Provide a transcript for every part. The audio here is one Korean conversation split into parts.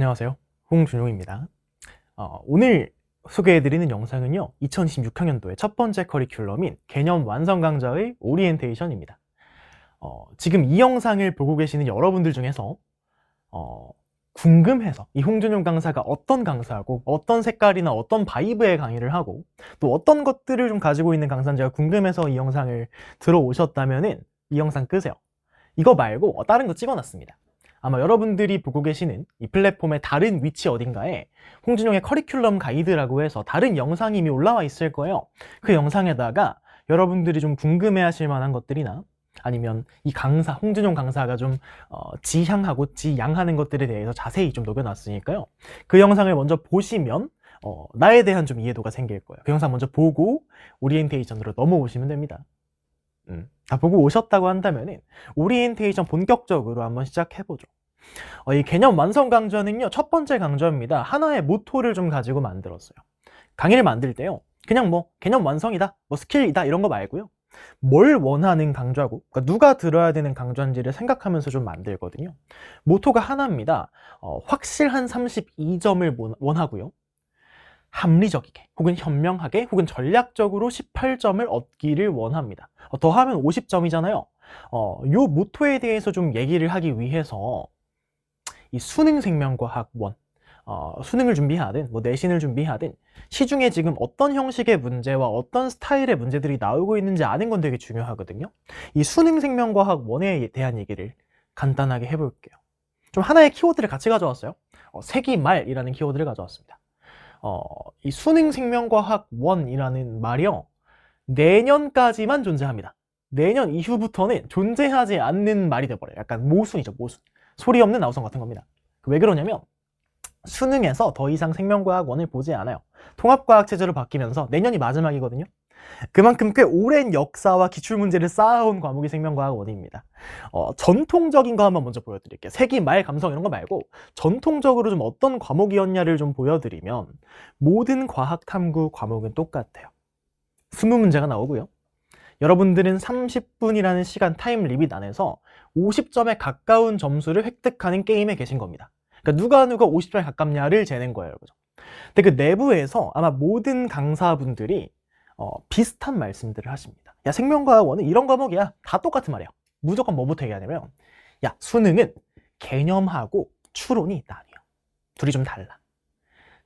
안녕하세요. 홍준용입니다. 어, 오늘 소개해드리는 영상은요, 2026학년도의 첫 번째 커리큘럼인 개념 완성 강좌의 오리엔테이션입니다. 어, 지금 이 영상을 보고 계시는 여러분들 중에서 어, 궁금해서 이 홍준용 강사가 어떤 강사고 어떤 색깔이나 어떤 바이브의 강의를 하고 또 어떤 것들을 좀 가지고 있는 강사인지가 궁금해서 이 영상을 들어오셨다면 은 이 영상 끄세요. 이거 말고 어, 다른 거 찍어놨습니다. 아마 여러분들이 보고 계시는 이 플랫폼의 다른 위치 어딘가에 홍준용의 커리큘럼 가이드라고 해서 다른 영상이 이미 올라와 있을 거예요. 그 영상에다가 여러분들이 좀 궁금해 하실 만한 것들이나 아니면 이 강사, 홍준용 강사가 좀 어, 지향하고 지양하는 것들에 대해서 자세히 좀 녹여놨으니까요. 그 영상을 먼저 보시면 어, 나에 대한 좀 이해도가 생길 거예요. 그 영상 먼저 보고 오리엔테이션으로 넘어오시면 됩니다. 음, 다 보고 오셨다고 한다면은 오리엔테이션 본격적으로 한번 시작해보죠. 어, 이 개념 완성 강좌는요, 첫 번째 강좌입니다. 하나의 모토를 좀 가지고 만들었어요. 강의를 만들 때요, 그냥 뭐 개념 완성이다, 뭐 스킬이다 이런 거 말고요. 뭘 원하는 강좌고, 그러니까 누가 들어야 되는 강좌인지를 생각하면서 좀 만들거든요. 모토가 하나입니다. 어, 확실한 32점을 원하고요. 합리적이게 혹은 현명하게 혹은 전략적으로 18점을 얻기를 원합니다. 어, 더하면 50점이잖아요. 어, 요 모토에 대해서 좀 얘기를 하기 위해서 이 수능 생명과학 원 어, 수능을 준비하든 뭐 내신을 준비하든 시중에 지금 어떤 형식의 문제와 어떤 스타일의 문제들이 나오고 있는지 아는 건 되게 중요하거든요. 이 수능 생명과학 원에 대한 얘기를 간단하게 해볼게요. 좀 하나의 키워드를 같이 가져왔어요. 어, 세기말이라는 키워드를 가져왔습니다. 어, 이 수능 생명과학 원이라는 말이요. 내년까지만 존재합니다. 내년 이후부터는 존재하지 않는 말이 돼버려요. 약간 모순이죠, 모순. 소리 없는 아우성 같은 겁니다. 왜 그러냐면 수능에서 더 이상 생명과학 원을 보지 않아요. 통합과학 체제로 바뀌면서 내년이 마지막이거든요. 그만큼 꽤 오랜 역사와 기출문제를 쌓아온 과목이 생명과학 원입니다. 어, 전통적인 거 한번 먼저 보여드릴게요. 세기, 말, 감성 이런 거 말고 전통적으로 좀 어떤 과목이었냐를 좀 보여드리면 모든 과학 탐구 과목은 똑같아요. 20문제가 나오고요. 여러분들은 30분이라는 시간 타임 리밋 안에서 50점에 가까운 점수를 획득하는 게임에 계신 겁니다. 그러니까 누가 누가 50점에 가깝냐를 재는 거예요. 그죠? 근데 그 내부에서 아마 모든 강사분들이 어, 비슷한 말씀들을 하십니다. 야, 생명과학원은 이런 과목이야. 다 똑같은 말이야. 무조건 뭐부터 얘기하냐면, 야, 수능은 개념하고 추론이 나뉘어. 둘이 좀 달라.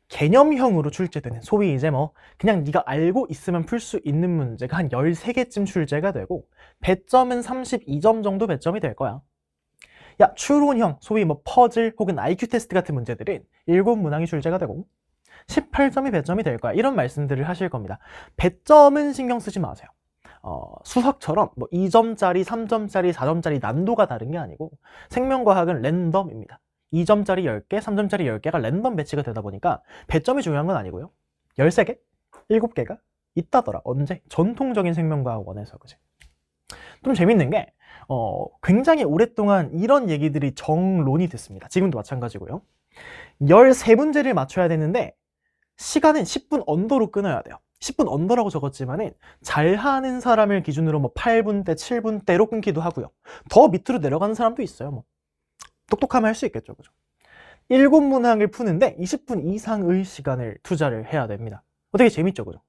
개념형으로 출제되는 소위 이제 뭐 그냥 네가 알고 있으면 풀 수 있는 문제가 한 13개쯤 출제가 되고 배점은 32점 정도 배점이 될 거야. 야, 추론형, 소위 뭐 퍼즐 혹은 IQ 테스트 같은 문제들은 7문항이 출제가 되고 18점이 배점이 될 거야. 이런 말씀들을 하실 겁니다. 배점은 신경 쓰지 마세요. 어, 수학처럼 뭐 2점짜리, 3점짜리, 4점짜리 난도가 다른 게 아니고 생명과학은 랜덤입니다. 2점짜리 10개, 3점짜리 10개가 랜덤 배치가 되다 보니까 배점이 중요한 건 아니고요. 13개? 7개가 있다더라. 언제? 전통적인 생명과학 원에서 그지? 좀 재밌는 게 어, 굉장히 오랫동안 이런 얘기들이 정론이 됐습니다. 지금도 마찬가지고요. 13문제를 맞춰야 되는데 시간은 10분 언더로 끊어야 돼요. 10분 언더라고 적었지만은 잘하는 사람을 기준으로 뭐 8분대, 7분대로 끊기도 하고요. 더 밑으로 내려가는 사람도 있어요. 뭐 똑똑하면 할 수 있겠죠, 그죠? 7문항을 푸는데 20분 이상의 시간을 투자를 해야 됩니다. 어떻게 재밌죠, 그죠?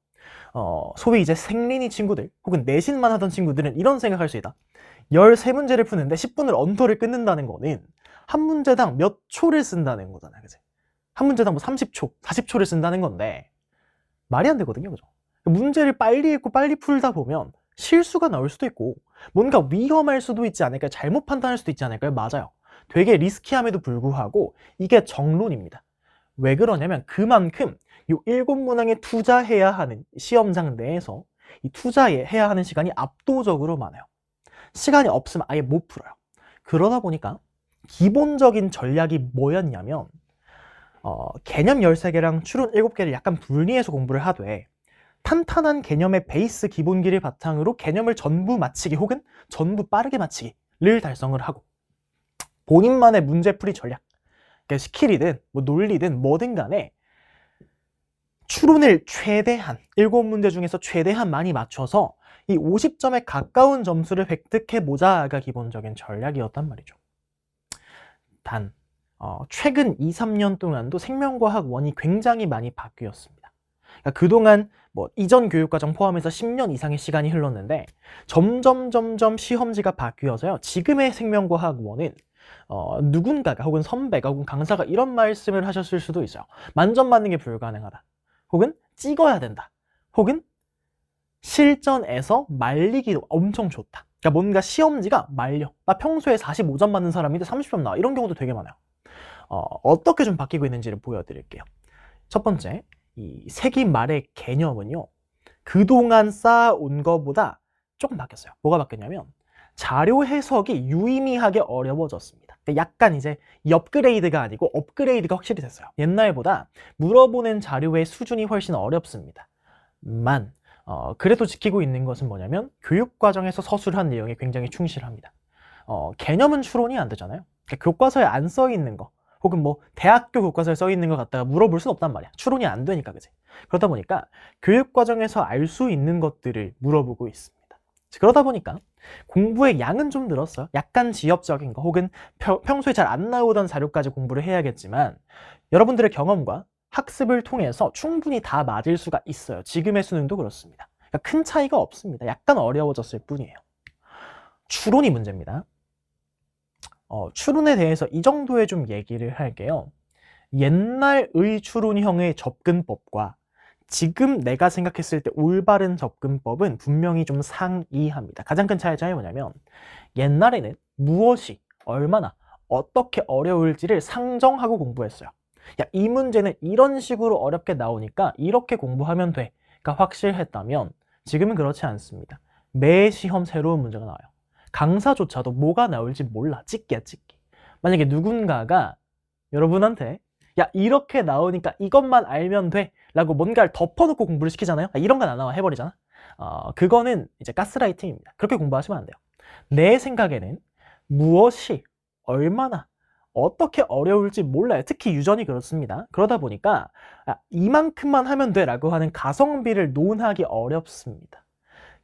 어, 소위 이제 생린이 친구들 혹은 내신만 하던 친구들은 이런 생각할 수 있다. 13문제를 푸는데 10분을 언더를 끊는다는 거는 한 문제당 몇 초를 쓴다는 거잖아요, 그지? 한 문제당 뭐 30초, 40초를 쓴다는 건데 말이 안 되거든요. 그죠? 문제를 빨리 읽고 빨리 풀다 보면 실수가 나올 수도 있고 뭔가 위험할 수도 있지 않을까요? 잘못 판단할 수도 있지 않을까요? 맞아요. 되게 리스키함에도 불구하고 이게 정론입니다. 왜 그러냐면 그만큼 이 일곱 문항에 투자해야 하는 시험장 내에서 이 투자해야 하는 시간이 압도적으로 많아요. 시간이 없으면 아예 못 풀어요. 그러다 보니까 기본적인 전략이 뭐였냐면 어, 개념 13개랑 추론 7개를 약간 분리해서 공부를 하되 탄탄한 개념의 베이스 기본기를 바탕으로 개념을 전부 마치기 혹은 전부 빠르게 마치기를 달성을 하고 본인만의 문제풀이 전략 그러니까 스킬이든 뭐 논리든 뭐든 간에 추론을 최대한 7문제 중에서 최대한 많이 맞춰서 이 50점에 가까운 점수를 획득해 보자가 기본적인 전략이었단 말이죠. 단 어, 최근 2, 3년 동안도 생명과학 원이 굉장히 많이 바뀌었습니다. 그러니까 그동안 뭐 이전 교육과정 포함해서 10년 이상의 시간이 흘렀는데 점점 점점 시험지가 바뀌어서요. 지금의 생명과학 원은 어, 누군가가 혹은 선배가 혹은 강사가 이런 말씀을 하셨을 수도 있어요. 만점 받는 게 불가능하다. 혹은 찍어야 된다. 혹은 실전에서 말리기도 엄청 좋다. 그러니까 뭔가 시험지가 말려. 나 평소에 45점 받는 사람인데 30점 나와. 이런 경우도 되게 많아요. 어, 어떻게 좀 바뀌고 있는지를 보여드릴게요. 첫 번째, 이 세기 말의 개념은요. 그동안 쌓아온 것보다 조금 바뀌었어요. 뭐가 바뀌었냐면 자료 해석이 유의미하게 어려워졌습니다. 그러니까 약간 이제 업그레이드가 아니고 업그레이드가 확실히 됐어요. 옛날보다 물어보는 자료의 수준이 훨씬 어렵습니다. 만 어, 그래도 지키고 있는 것은 뭐냐면 교육 과정에서 서술한 내용에 굉장히 충실합니다. 어, 개념은 추론이 안 되잖아요. 그러니까 교과서에 안 써 있는 거 혹은 뭐 대학교 교과서에 써 있는 것 갖다가 물어볼 수는 없단 말이야. 추론이 안 되니까 그지. 그러다 보니까 교육 과정에서 알 수 있는 것들을 물어보고 있습니다. 그러다 보니까 공부의 양은 좀 늘었어요. 약간 지엽적인 거 혹은 평소에 잘 안 나오던 자료까지 공부를 해야겠지만 여러분들의 경험과 학습을 통해서 충분히 다 맞을 수가 있어요. 지금의 수능도 그렇습니다. 그러니까 큰 차이가 없습니다. 약간 어려워졌을 뿐이에요. 추론이 문제입니다. 어, 추론에 대해서 이 정도의 좀 얘기를 할게요. 옛날의 추론형의 접근법과 지금 내가 생각했을 때 올바른 접근법은 분명히 좀 상이합니다. 가장 큰 차이점이 뭐냐면 옛날에는 무엇이 얼마나 어떻게 어려울지를 상정하고 공부했어요. 야, 이 문제는 이런 식으로 어렵게 나오니까 이렇게 공부하면 돼. 가 확실했다면 지금은 그렇지 않습니다. 매 시험 새로운 문제가 나와요. 강사조차도 뭐가 나올지 몰라. 찍기야, 찍기. 만약에 누군가가 여러분한테 야, 이렇게 나오니까 이것만 알면 돼. 라고 뭔가를 덮어놓고 공부를 시키잖아요. 아, 이런 건 안 나와. 해버리잖아. 어, 그거는 이제 가스라이팅입니다. 그렇게 공부하시면 안 돼요. 내 생각에는 무엇이 얼마나 어떻게 어려울지 몰라요. 특히 유전이 그렇습니다. 그러다 보니까 아, 이만큼만 하면 돼 라고 하는 가성비를 논하기 어렵습니다.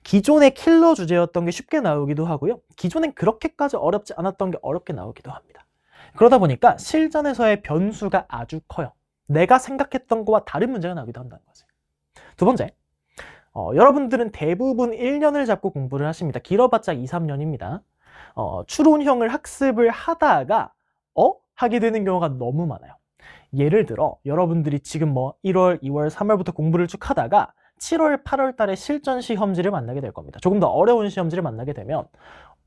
기존의 킬러 주제였던 게 쉽게 나오기도 하고요. 기존엔 그렇게까지 어렵지 않았던 게 어렵게 나오기도 합니다. 그러다 보니까 실전에서의 변수가 아주 커요. 내가 생각했던 거와 다른 문제가 나오기도 한다는 거지. 두 번째, 어, 여러분들은 대부분 1년을 잡고 공부를 하십니다. 길어봤자 2, 3년입니다. 어, 추론형을 학습을 하다가 어? 하게 되는 경우가 너무 많아요. 예를 들어 여러분들이 지금 뭐 1월, 2월, 3월부터 공부를 쭉 하다가 7월, 8월 달에 실전 시험지를 만나게 될 겁니다. 조금 더 어려운 시험지를 만나게 되면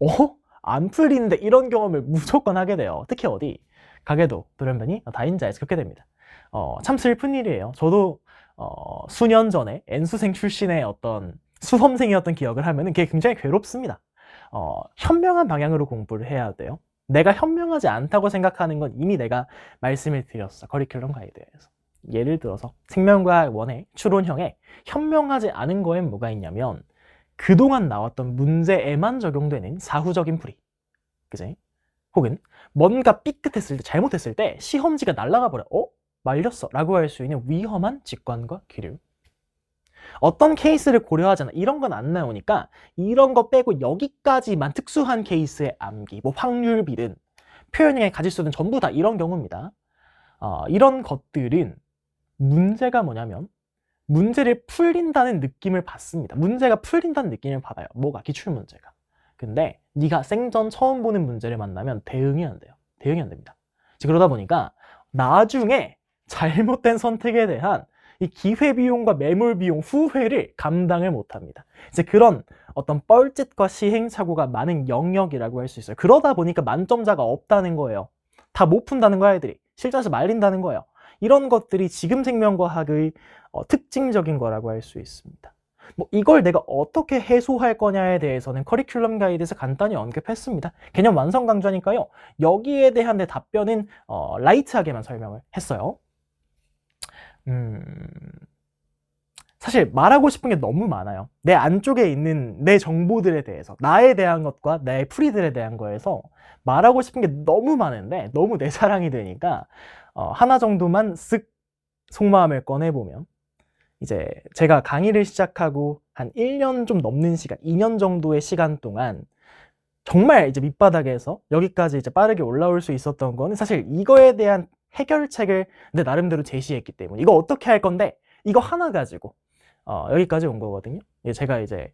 어? 안 풀리는데 이런 경험을 무조건 하게 돼요. 특히 어디? 가게도 돌연변이 다인자에서 그렇게 됩니다. 어, 참 슬픈 일이에요. 저도 어, 수년 전에 N수생 출신의 어떤 수험생이었던 기억을 하면 그게 굉장히 괴롭습니다. 어, 현명한 방향으로 공부를 해야 돼요. 내가 현명하지 않다고 생각하는 건 이미 내가 말씀을 드렸어. 커리큘럼 가이드에서. 예를 들어서 생명과학 원의 추론형에 현명하지 않은 거엔 뭐가 있냐면 그동안 나왔던 문제에만 적용되는 사후적인 풀이. 그지? 혹은 뭔가 삐끗했을 때, 잘못했을 때 시험지가 날아가 버려. 어? 말렸어. 라고 할 수 있는 위험한 직관과 기류. 어떤 케이스를 고려하잖아. 이런 건 안 나오니까 이런 거 빼고 여기까지만 특수한 케이스의 암기, 뭐 확률 비든 표현형의 가지수든 전부 다 이런 경우입니다. 어, 이런 것들은 문제가 뭐냐면 문제를 풀린다는 느낌을 받습니다. 문제가 풀린다는 느낌을 받아요. 뭐가 기출 문제가. 근데 네가 생전 처음 보는 문제를 만나면 대응이 안 돼요. 대응이 안 됩니다. 그러다 보니까 나중에 잘못된 선택에 대한 이 기회비용과 매몰비용 후회를 감당을 못합니다. 이제 그런 어떤 뻘짓과 시행착오가 많은 영역이라고 할 수 있어요. 그러다 보니까 만점자가 없다는 거예요. 다 못 푼다는 거야, 애들이. 실전에서 말린다는 거예요. 이런 것들이 지금 생명과학의 어, 특징적인 거라고 할 수 있습니다. 뭐 이걸 내가 어떻게 해소할 거냐에 대해서는 커리큘럼 가이드에서 간단히 언급했습니다. 개념 완성 강좌니까요. 여기에 대한 내 답변은 어, 라이트하게만 설명을 했어요. 음, 사실 말하고 싶은 게 너무 많아요. 내 안쪽에 있는 내 정보들에 대해서, 나에 대한 것과 내 프리들에 대한 거에서 말하고 싶은 게 너무 많은데 너무 내 사랑이 되니까 어, 하나 정도만 쓱 속마음을 꺼내보면 이제 제가 강의를 시작하고 한 1년 좀 넘는 시간, 2년 정도의 시간 동안 정말 이제 밑바닥에서 여기까지 이제 빠르게 올라올 수 있었던 거는 사실 이거에 대한 해결책을 내 나름대로 제시했기 때문에 이거 어떻게 할 건데 이거 하나 가지고 어, 여기까지 온 거거든요. 예, 제가 이제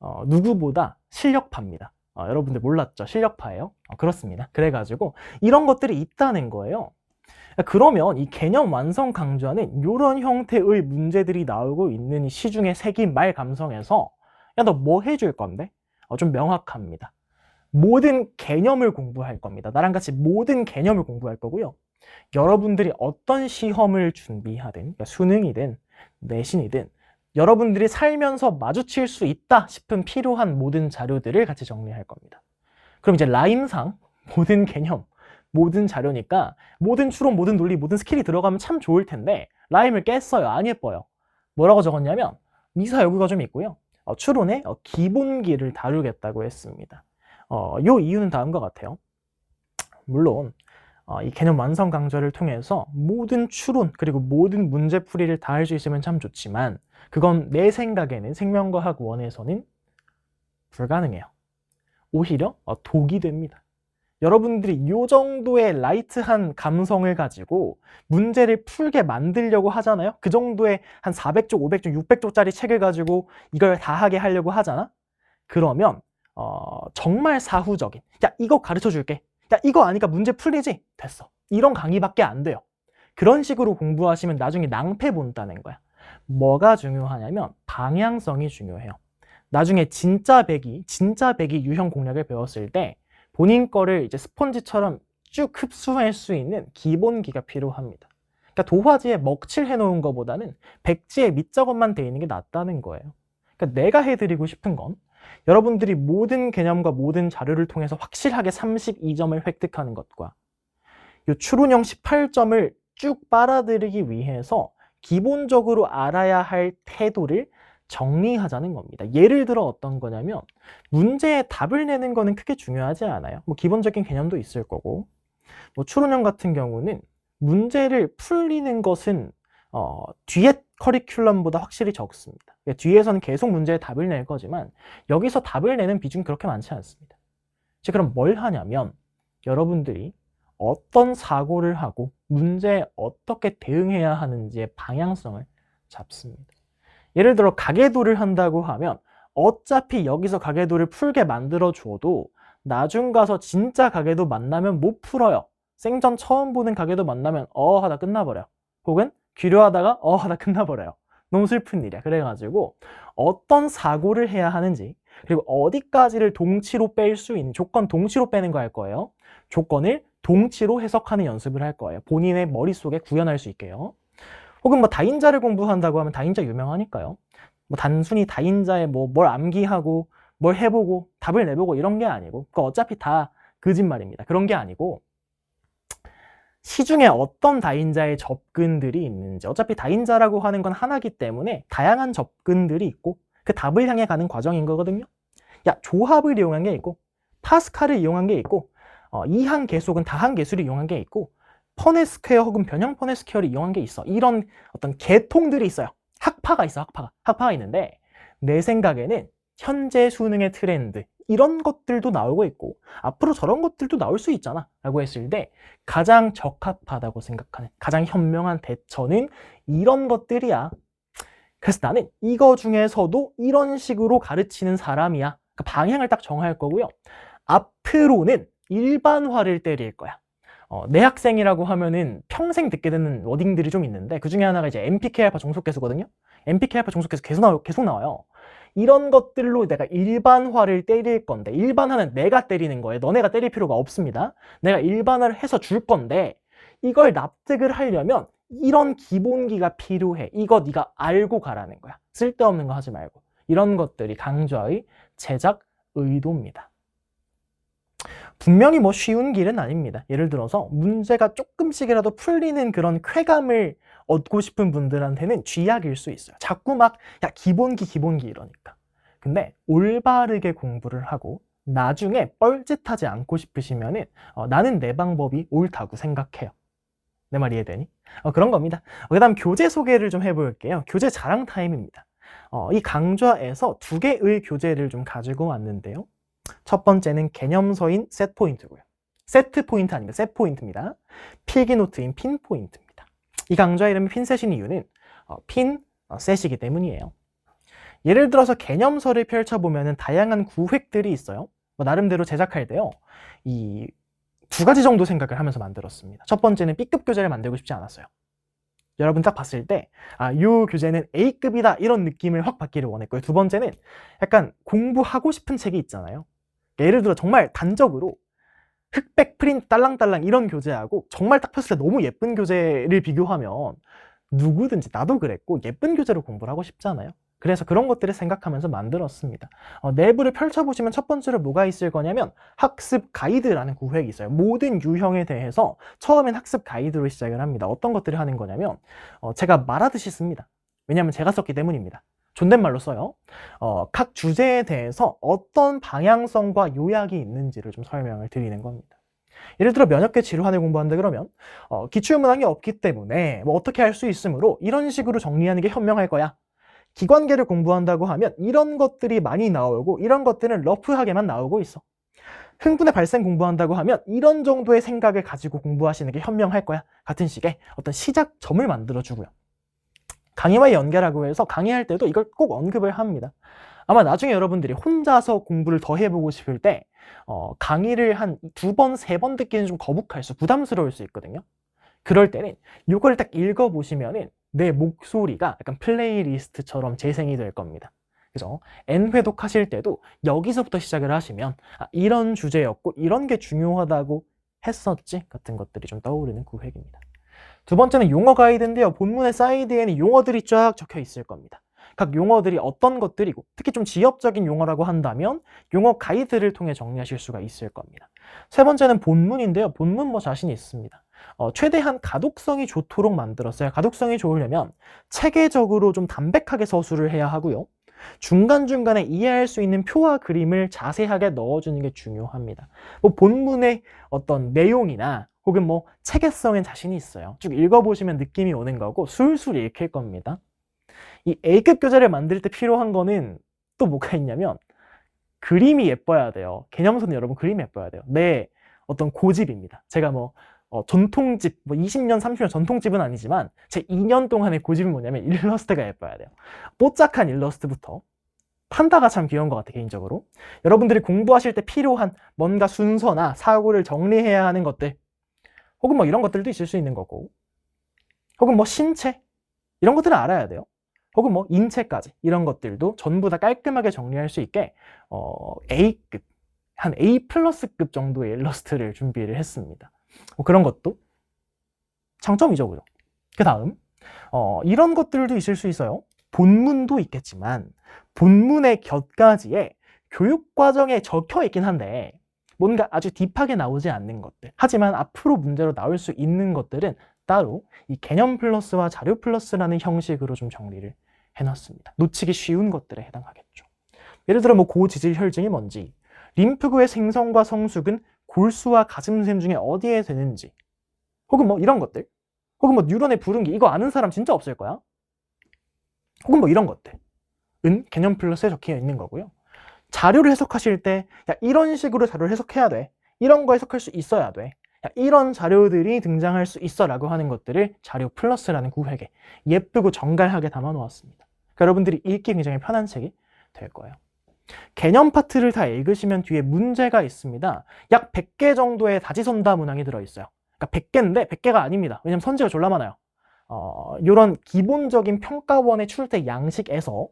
어, 누구보다 실력파입니다. 어, 여러분들 몰랐죠? 실력파예요. 어, 그렇습니다. 그래가지고 이런 것들이 있다는 거예요. 그러면 이 개념 완성 강조하는 이런 형태의 문제들이 나오고 있는 이 시중의 색인 말 감성에서 야 너 뭐 해줄 건데? 어, 좀 명확합니다. 모든 개념을 공부할 겁니다. 나랑 같이 모든 개념을 공부할 거고요. 여러분들이 어떤 시험을 준비하든 그러니까 수능이든 내신이든 여러분들이 살면서 마주칠 수 있다 싶은 필요한 모든 자료들을 같이 정리할 겁니다. 그럼 이제 라임상 모든 개념, 모든 자료니까 모든 추론, 모든 논리, 모든 스킬이 들어가면 참 좋을 텐데 라임을 깼어요. 안 예뻐요. 뭐라고 적었냐면 미사 여구가 좀 있고요. 어, 추론의 어, 기본기를 다루겠다고 했습니다. 어, 요 이유는 다음과 같아요. 물론 어, 이 개념 완성 강좌를 통해서 모든 추론 그리고 모든 문제풀이를 다 할 수 있으면 참 좋지만 그건 내 생각에는 생명과학 원에서는 불가능해요. 오히려 어, 독이 됩니다. 여러분들이 이 정도의 라이트한 감성을 가지고 문제를 풀게 만들려고 하잖아요. 그 정도의 한 400쪽, 500쪽, 600쪽짜리 책을 가지고 이걸 다 하게 하려고 하잖아. 그러면 어, 정말 사후적인 야 이거 가르쳐 줄게. 야 이거 아니까 문제 풀리지? 됐어. 이런 강의밖에 안 돼요. 그런 식으로 공부하시면 나중에 낭패 본다는 거야. 뭐가 중요하냐면 방향성이 중요해요. 나중에 진짜 배기, 진짜 배기 유형 공략을 배웠을 때 본인 거를 이제 스펀지처럼 쭉 흡수할 수 있는 기본기가 필요합니다. 그러니까 도화지에 먹칠 해 놓은 것보다는 백지에 밑작업만 돼 있는 게 낫다는 거예요. 그러니까 내가 해드리고 싶은 건 여러분들이 모든 개념과 모든 자료를 통해서 확실하게 32점을 획득하는 것과 이 추론형 18점을 쭉 빨아들이기 위해서 기본적으로 알아야 할 태도를 정리하자는 겁니다. 예를 들어 어떤 거냐면 문제에 답을 내는 거는 크게 중요하지 않아요. 뭐 기본적인 개념도 있을 거고 뭐 추론형 같은 경우는 문제를 풀리는 것은 어, 뒤에 커리큘럼보다 확실히 적습니다. 그러니까 뒤에서는 계속 문제에 답을 낼 거지만 여기서 답을 내는 비중이 그렇게 많지 않습니다. 즉 그럼 뭘 하냐면 여러분들이 어떤 사고를 하고 문제에 어떻게 대응해야 하는지의 방향성을 잡습니다. 예를 들어 가계도를 한다고 하면 어차피 여기서 가계도를 풀게 만들어 줘도 나중 가서 진짜 가계도 만나면 못 풀어요. 생전 처음 보는 가계도 만나면 어 하다 끝나버려. 혹은 귀려하다가 어 하다 끝나버려요. 너무 슬픈 일이야. 그래가지고 어떤 사고를 해야 하는지 그리고 어디까지를 동치로 뺄 수 있는 조건 동치로 빼는 거 할 거예요. 조건을 동치로 해석하는 연습을 할 거예요. 본인의 머릿속에 구현할 수 있게요. 혹은 뭐 다인자를 공부한다고 하면 다인자 유명하니까요. 뭐 단순히 다인자에 뭐 뭘 암기하고 뭘 해보고 답을 내보고 이런 게 아니고 그 어차피 다 거짓말입니다. 그런 게 아니고 시중에 어떤 다인자의 접근들이 있는지 어차피 다인자라고 하는 건 하나기 때문에 다양한 접근들이 있고 그 답을 향해 가는 과정인 거거든요. 야 조합을 이용한 게 있고 파스칼을 이용한 게 있고 어, 이항 계속은 다항 계수를 이용한 게 있고 퍼네 스퀘어 혹은 변형 퍼네 스퀘어를 이용한 게 있어. 이런 어떤 계통들이 있어요. 학파가 있어, 학파가. 학파가 있는데 내 생각에는 현재 수능의 트렌드 이런 것들도 나오고 있고 앞으로 저런 것들도 나올 수 있잖아 라고 했을 때 가장 적합하다고 생각하는 가장 현명한 대처는 이런 것들이야 그래서 나는 이거 중에서도 이런 식으로 가르치는 사람이야 그러니까 방향을 딱 정할 거고요 앞으로는 일반화를 때릴 거야 어, 내 학생이라고 하면은 평생 듣게 되는 워딩들이 좀 있는데 그 중에 하나가 이제 MPK 알파 종속계수거든요. MPK 알파 종속계수 계속, 나오, 계속 나와요. 이런 것들로 내가 일반화를 때릴 건데 일반화는 내가 때리는 거예요. 너네가 때릴 필요가 없습니다. 내가 일반화를 해서 줄 건데 이걸 납득을 하려면 이런 기본기가 필요해. 이거 네가 알고 가라는 거야. 쓸데없는 거 하지 말고. 이런 것들이 강좌의 제작 의도입니다. 분명히 뭐 쉬운 길은 아닙니다. 예를 들어서 문제가 조금씩이라도 풀리는 그런 쾌감을 얻고 싶은 분들한테는 쥐약일 수 있어요. 자꾸 막, 야, 기본기, 기본기 이러니까. 근데 올바르게 공부를 하고 나중에 뻘짓하지 않고 싶으시면은 어, 나는 내 방법이 옳다고 생각해요. 내 말 이해되니? 어, 그런 겁니다. 어, 그 다음 교재 소개를 좀 해볼게요. 교재 자랑 타임입니다. 어, 이 강좌에서 두 개의 교재를 좀 가지고 왔는데요. 첫 번째는 개념서인 셋 포인트고요. 세트 포인트 아닙니다. 셋 포인트입니다. 필기노트인 핀 포인트입니다. 이 강좌 이름이 핀셋인 이유는 어, 핀 어, 셋이기 때문이에요. 예를 들어서 개념서를 펼쳐보면 다양한 구획들이 있어요. 뭐 나름대로 제작할 때요. 이 두 가지 정도 생각을 하면서 만들었습니다. 첫 번째는 B급 교재를 만들고 싶지 않았어요. 여러분 딱 봤을 때, 아, 요 교재는 A급이다. 이런 느낌을 확 받기를 원했고요. 두 번째는 약간 공부하고 싶은 책이 있잖아요. 예를 들어 정말 단적으로 흑백 프린트 딸랑딸랑 이런 교재하고 정말 딱 폈을 때 너무 예쁜 교재를 비교하면 누구든지 나도 그랬고 예쁜 교재로 공부를 하고 싶잖아요. 그래서 그런 것들을 생각하면서 만들었습니다. 어, 내부를 펼쳐보시면 첫 번째로 뭐가 있을 거냐면 학습 가이드라는 구획이 있어요. 모든 유형에 대해서 처음엔 학습 가이드로 시작을 합니다. 어떤 것들을 하는 거냐면 어, 제가 말하듯이 씁니다. 왜냐하면 제가 썼기 때문입니다. 존댓말로 써요. 어, 각 주제에 대해서 어떤 방향성과 요약이 있는지를 좀 설명을 드리는 겁니다. 예를 들어 면역계 질환을 공부한다 그러면 어, 기출문항이 없기 때문에 뭐 어떻게 할 수 있으므로 이런 식으로 정리하는 게 현명할 거야. 기관계를 공부한다고 하면 이런 것들이 많이 나오고 이런 것들은 러프하게만 나오고 있어. 흥분의 발생 공부한다고 하면 이런 정도의 생각을 가지고 공부하시는 게 현명할 거야. 같은 식의 어떤 시작점을 만들어주고요. 강의와 연결하고 해서 강의할 때도 이걸 꼭 언급을 합니다. 아마 나중에 여러분들이 혼자서 공부를 더 해보고 싶을 때 어, 강의를 한 두 번, 세 번 듣기는 좀 거북할 수, 부담스러울 수 있거든요. 그럴 때는 이걸 딱 읽어보시면은 내 목소리가 약간 플레이리스트처럼 재생이 될 겁니다. 그죠? N회독 하실 때도 여기서부터 시작을 하시면 아, 이런 주제였고 이런 게 중요하다고 했었지 같은 것들이 좀 떠오르는 구획입니다. 두 번째는 용어 가이드인데요. 본문의 사이드에는 용어들이 쫙 적혀 있을 겁니다. 각 용어들이 어떤 것들이고 특히 좀 지역적인 용어라고 한다면 용어 가이드를 통해 정리하실 수가 있을 겁니다. 세 번째는 본문인데요. 본문 뭐 자신 있습니다. 어, 최대한 가독성이 좋도록 만들었어요. 가독성이 좋으려면 체계적으로 좀 담백하게 서술을 해야 하고요. 중간중간에 이해할 수 있는 표와 그림을 자세하게 넣어주는 게 중요합니다. 뭐 본문의 어떤 내용이나 혹은 뭐 체계성엔 자신이 있어요. 쭉 읽어보시면 느낌이 오는 거고 술술 읽힐 겁니다. 이 A급 교재를 만들 때 필요한 거는 또 뭐가 있냐면 그림이 예뻐야 돼요. 개념서는 여러분 그림이 예뻐야 돼요. 내 어떤 고집입니다. 제가 뭐 어, 전통집, 뭐 20년, 30년 전통집은 아니지만 제 2년 동안의 고집은 뭐냐면 일러스트가 예뻐야 돼요. 뽀짝한 일러스트부터 판다가 참 귀여운 것 같아 개인적으로. 여러분들이 공부하실 때 필요한 뭔가 순서나 사고를 정리해야 하는 것들 혹은 뭐 이런 것들도 있을 수 있는 거고 혹은 뭐 신체 이런 것들은 알아야 돼요. 혹은 뭐 인체까지 이런 것들도 전부 다 깔끔하게 정리할 수 있게 어, A급 한 A 플러스급 정도의 일러스트를 준비를 했습니다. 뭐 그런 것도 장점이죠, 그죠? 그 다음 어, 이런 것들도 있을 수 있어요. 본문도 있겠지만 본문의 곁가지에 교육과정에 적혀 있긴 한데 뭔가 아주 딥하게 나오지 않는 것들 하지만 앞으로 문제로 나올 수 있는 것들은 따로 이 개념 플러스와 자료 플러스라는 형식으로 좀 정리를 해놨습니다. 놓치기 쉬운 것들에 해당하겠죠. 예를 들어 뭐 고지질 혈증이 뭔지, 림프구의 생성과 성숙은 골수와 가슴샘 중에 어디에 되는지, 혹은 뭐 이런 것들, 혹은 뭐 뉴런의 부른기 이거 아는 사람 진짜 없을 거야. 혹은 뭐 이런 것들, 은 개념 플러스에 적혀 있는 거고요. 자료를 해석하실 때 야, 이런 식으로 자료를 해석해야 돼. 이런 거 해석할 수 있어야 돼. 이런 자료들이 등장할 수 있어라고 하는 것들을 자료 플러스라는 구획에 예쁘고 정갈하게 담아 놓았습니다. 그러니까 여러분들이 읽기 굉장히 편한 책이 될 거예요. 개념 파트를 다 읽으시면 뒤에 문제가 있습니다. 약 100개 정도의 다지선다 문항이 들어있어요. 그러니까 100개인데 100개가 아닙니다. 왜냐면 선지가 졸라 많아요. 어, 이런 기본적인 평가원의 출제 양식에서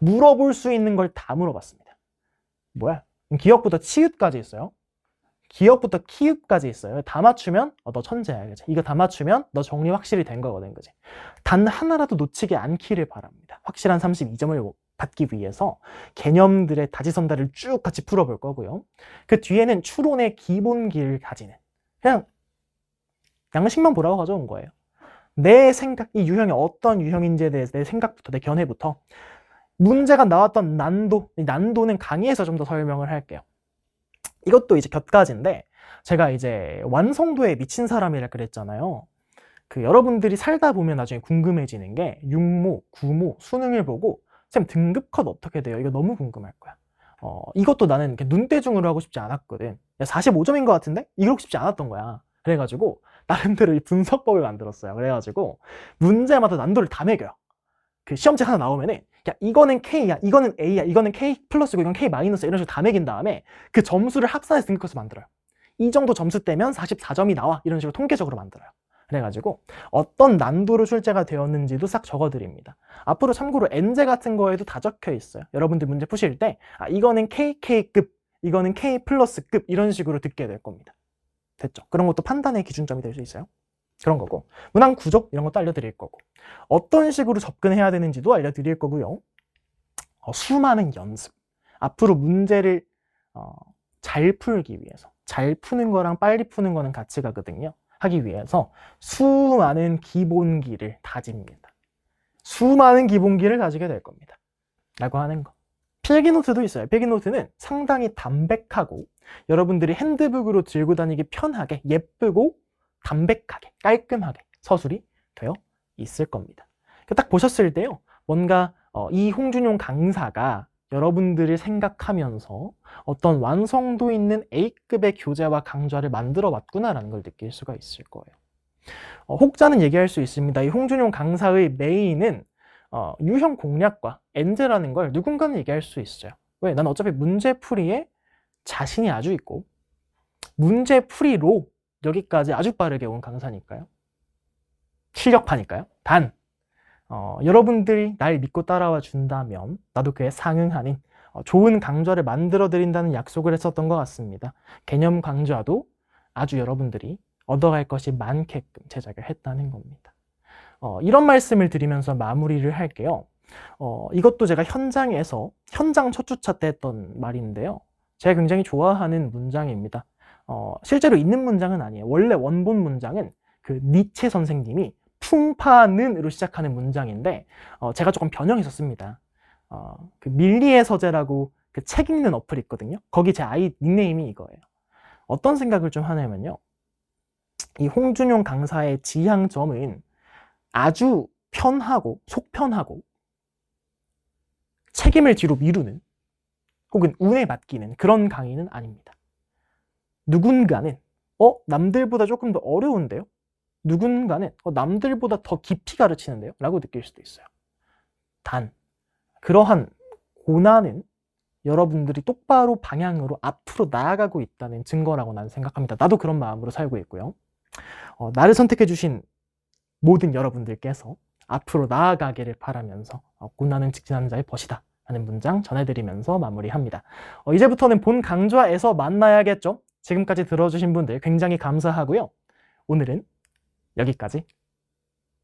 물어볼 수 있는 걸 다 물어봤습니다. 뭐야? 기억부터 치읓까지 있어요. 기억부터 키읔까지 있어요. 다 맞추면 어, 너 천재야, 그지? 이거 다 맞추면 너 정리 확실히 된 거거든, 그지? 단 하나라도 놓치지 않기를 바랍니다. 확실한 32점을 받기 위해서 개념들의 다지선다를 쭉 같이 풀어볼 거고요. 그 뒤에는 추론의 기본기를 가지는 그냥 양식만 보라고 가져온 거예요. 내 생각, 이 유형이 어떤 유형인지에 대해서 내 생각부터, 내 견해부터 문제가 나왔던 난도, 이 난도는 강의에서 좀 더 설명을 할게요. 이것도 이제 곁가지인데 제가 이제 완성도에 미친 사람이라 그랬잖아요. 그 여러분들이 살다 보면 나중에 궁금해지는 게 육모, 구모, 수능을 보고 쌤 등급 컷 어떻게 돼요? 이거 너무 궁금할 거야. 어, 이것도 나는 이렇게 눈대중으로 하고 싶지 않았거든. 야, 45점인 것 같은데? 이러고 싶지 않았던 거야. 그래가지고, 나름대로 이 분석법을 만들었어요. 그래가지고, 문제마다 난도를 다 매겨요. 그 시험책 하나 나오면은, 야, 이거는 K야, 이거는 A야, 이거는 K 플러스고, 이건 K 마이너스 이런 식으로 다 매긴 다음에, 그 점수를 합산해서 등급해서 만들어요. 이 정도 점수 떼면 44점이 나와. 이런 식으로 통계적으로 만들어요. 그래가지고, 어떤 난도로 출제가 되었는지도 싹 적어드립니다. 앞으로 참고로 엔제 같은 거에도 다 적혀 있어요. 여러분들 문제 푸실 때, 아, 이거는 KK급, 이거는 K 플러스급 이런 식으로 듣게 될 겁니다. 됐죠? 그런 것도 판단의 기준점이 될 수 있어요. 그런 거고 문항 구조 이런 것도 알려드릴 거고 어떤 식으로 접근해야 되는지도 알려드릴 거고요. 어, 수많은 연습. 앞으로 문제를 어, 잘 풀기 위해서 잘 푸는 거랑 빨리 푸는 거는 같이 가거든요. 하기 위해서 수많은 기본기를 다집니다. 수많은 기본기를 가지게 될 겁니다. 라고 하는 거. 필기노트도 있어요. 필기노트는 상당히 담백하고 여러분들이 핸드북으로 들고 다니기 편하게 예쁘고 담백하게 깔끔하게 서술이 되어 있을 겁니다. 딱 보셨을 때요. 뭔가 어, 이 홍준용 강사가 여러분들이 생각하면서 어떤 완성도 있는 A급의 교재와 강좌를 만들어 왔구나라는 걸 느낄 수가 있을 거예요. 어, 혹자는 얘기할 수 있습니다. 이 홍준용 강사의 메인은 어, 유형 공략과 엔제라는 걸 누군가는 얘기할 수 있어요. 왜? 난 어차피 문제풀이에 자신이 아주 있고 문제풀이로 여기까지 아주 빠르게 온 강사니까요. 실력파니까요. 단 어, 여러분들이 날 믿고 따라와 준다면 나도 그에 상응하는 어, 좋은 강좌를 만들어 드린다는 약속을 했었던 것 같습니다. 개념 강좌도 아주 여러분들이 얻어갈 것이 많게끔 제작을 했다는 겁니다. 어, 이런 말씀을 드리면서 마무리를 할게요. 어, 이것도 제가 현장에서 현장 첫 주차 때 했던 말인데요. 제가 굉장히 좋아하는 문장입니다. 어, 실제로 있는 문장은 아니에요. 원래 원본 문장은 그 니체 선생님이 풍파는으로 시작하는 문장인데 어, 제가 조금 변형해서 씁니다. 어, 그 밀리의 서재라고 그 책 읽는 어플 있거든요. 거기 제 아이 닉네임이 이거예요. 어떤 생각을 좀 하냐면요. 이 홍준용 강사의 지향점은 아주 편하고 속편하고 책임을 뒤로 미루는 혹은 운에 맡기는 그런 강의는 아닙니다. 누군가는 어 남들보다 조금 더 어려운데요. 누군가는 어, 남들보다 더 깊이 가르치는데요. 라고 느낄 수도 있어요. 단 그러한 고난은 여러분들이 똑바로 방향으로 앞으로 나아가고 있다는 증거라고 나는 생각합니다. 나도 그런 마음으로 살고 있고요. 어, 나를 선택해 주신 모든 여러분들께서 앞으로 나아가기를 바라면서 어, 고난은 직진하는 자의 벗이다 하는 문장 전해드리면서 마무리합니다. 어, 이제부터는 본 강좌에서 만나야겠죠? 지금까지 들어주신 분들 굉장히 감사하고요. 오늘은 여기까지